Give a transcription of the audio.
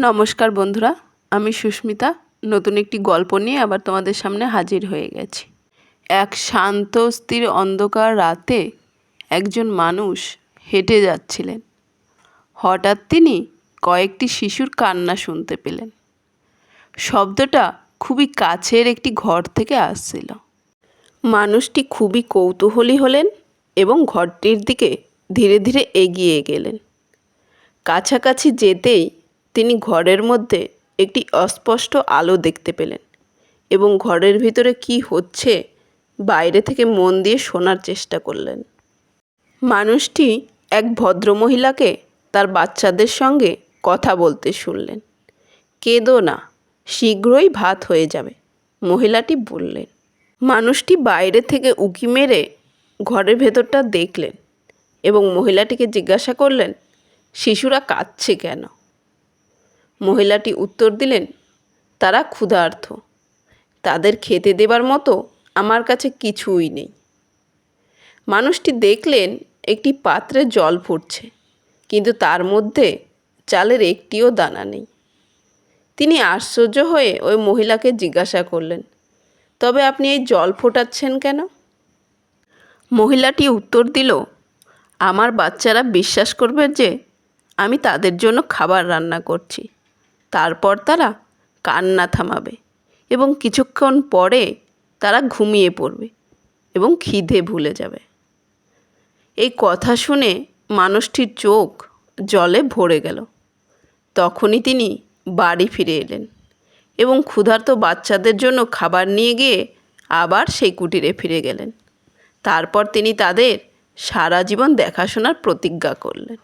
নমস্কার বন্ধুরা, আমি সুস্মিতা। নতুন একটি গল্প নিয়ে আবার তোমাদের সামনে হাজির হয়ে গেছি। এক শান্ত, স্থির অন্ধকার রাতে একজন মানুষ হেঁটে যাচ্ছিলেন। হঠাৎ তিনি কয়েকটি শিশুর কান্না শুনতে পেলেন। শব্দটা খুবই কাছের একটি ঘর থেকে আসছিল। মানুষটি খুবই কৌতূহলী হলেন এবং ঘরটির দিকে ধীরে ধীরে এগিয়ে গেলেন। কাছাকাছি যেতেই তিনি ঘরের মধ্যে একটি অস্পষ্ট আলো দেখতে পেলেন এবং ঘরের ভিতরে কি হচ্ছে বাইরে থেকে মন দিয়ে শোনার চেষ্টা করলেন। মানুষটি এক ভদ্রমহিলাকে তার বাচ্চাদের সঙ্গে কথা বলতে শুনলেন। কেঁদো না, শীঘ্রই ভাত হয়ে যাবে, মহিলাটি বললেন। মানুষটি বাইরে থেকে উকি মেরে ঘরের ভেতরটা দেখলেন এবং মহিলাটিকে জিজ্ঞাসা করলেন, শিশুরা কাঁদছে কেন? মহিলাটি উত্তর দিলেন, তারা ক্ষুধার্ত। তাদের খেতে দেবার মতো আমার কাছে কিছুই নেই। মানুষটি দেখলেন, একটি পাত্রে জল ফুটছে কিন্তু তার মধ্যে চালের একটিও দানা নেই। তিনি আশ্চর্য হয়ে ওই মহিলাকে জিজ্ঞাসা করলেন, তবে আপনি এই জল ফোটাচ্ছেন কেন? মহিলাটি উত্তর দিল, আমার বাচ্চারা বিশ্বাস করবে যে আমি তাদের জন্য খাবার রান্না করছি। তারপর তারা কান্না থামাবে এবং কিছুক্ষণ পরে তারা ঘুমিয়ে পড়বে এবং খিদে ভুলে যাবে। এই কথা শুনে মানুষটির চোখ জলে ভরে গেল। তখনই তিনি বাড়ি ফিরে এলেন এবং ক্ষুধার্ত বাচ্চাদের জন্য খাবার নিয়ে গিয়ে আবার সেই কুটিরে ফিরে গেলেন। তারপর তিনি তাদের সারা জীবন দেখাশোনার প্রতিজ্ঞা করলেন।